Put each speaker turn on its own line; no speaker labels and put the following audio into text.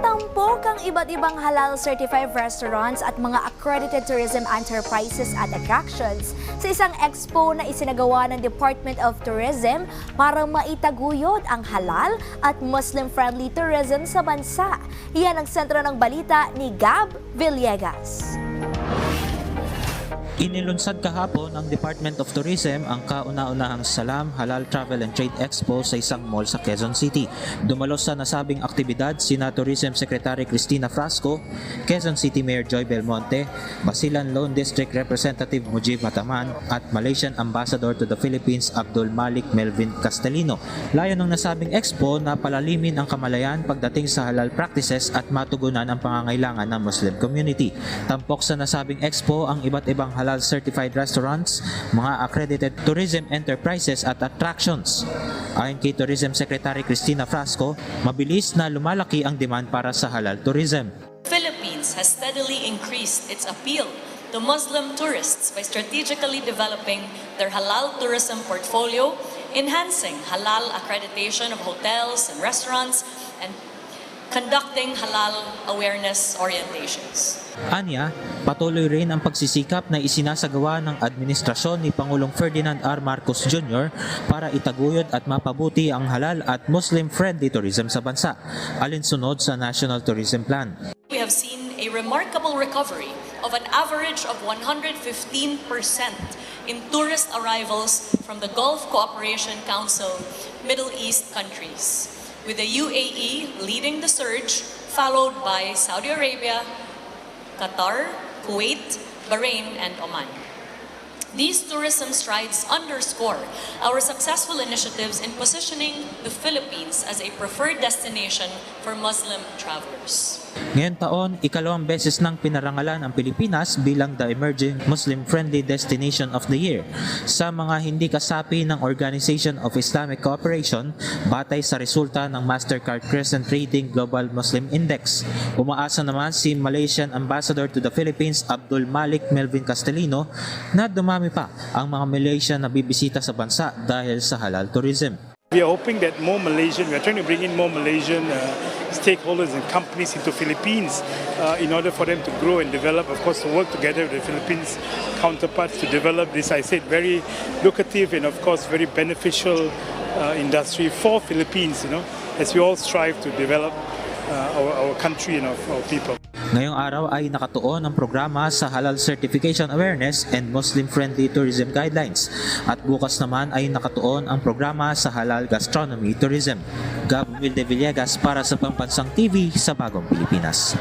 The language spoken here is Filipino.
Tampok ang iba't ibang halal certified restaurants at mga accredited tourism enterprises at attractions sa isang expo na isinagawa ng Department of Tourism para maitaguyod ang halal at Muslim-friendly tourism sa bansa. Iyan ang sentro ng balita ni Gab Villegas.
Inilunsad kahapon ng Department of Tourism ang kauna-unahang Salam Halal Travel and Trade Expo sa isang mall sa Quezon City. Dumalo sa nasabing aktibidad sina Tourism Secretary Cristina Frasco, Quezon City Mayor Joy Belmonte, Basilan Lone District Representative Mujib Mataman at Malaysian Ambassador to the Philippines Abdul Malik Melvin Castellino. Layo ng nasabing expo na palalimin ang kamalayan pagdating sa halal practices at matugunan ang pangangailangan ng Muslim community. Tampok sa nasabing expo ang iba't ibang halal certified restaurants, mga accredited tourism enterprises at attractions. Ayon kay Tourism Secretary Cristina Frasco, mabilis na lumalaki ang demand para sa halal tourism.
Philippines has steadily increased its appeal to Muslim tourists by strategically developing their halal tourism portfolio, enhancing halal accreditation of hotels and restaurants, and conducting halal awareness orientations.
Anya, patuloy rin ang pagsisikap na isinasagawa ng administrasyon ni Pangulong Ferdinand R. Marcos Jr. para itaguyod at mapabuti ang halal at Muslim-friendly tourism sa bansa, alinsunod sa National Tourism Plan.
We have seen a remarkable recovery of an average of 115% in tourist arrivals from the Gulf Cooperation Council Middle East countries, with the UAE leading the surge, followed by Saudi Arabia, Qatar, Kuwait, Bahrain, and Oman. These tourism strides underscore our successful initiatives in positioning the Philippines as a preferred destination for Muslim travelers.
Ngayon taon, ikalawang beses nang pinarangalan ang Pilipinas bilang the Emerging Muslim-Friendly Destination of the Year sa mga hindi kasapi ng Organization of Islamic Cooperation batay sa resulta ng Mastercard Crescent Rating Global Muslim Index. Umaasa naman si Malaysian Ambassador to the Philippines Abdul Malik Melvin Castellino na dumami pa ang mga Malaysian na bibisita sa bansa dahil sa halal tourism.
We are hoping that more Malaysian, we are trying to bring in more Malaysian uh, stakeholders and companies into Philippines uh, in order for them to grow and develop, of course, to work together with the Philippines counterparts to develop this, I said, very lucrative and, of course, very beneficial uh, industry for Philippines, you know, as we all strive to develop uh, our, our country and our, our people.
Ngayong araw ay nakatuon ang programa sa Halal Certification Awareness and Muslim-Friendly Tourism Guidelines at bukas naman ay nakatuon ang programa sa Halal Gastronomy Tourism. Gab Wilde Villegas para sa Pambansang TV sa Bagong Pilipinas.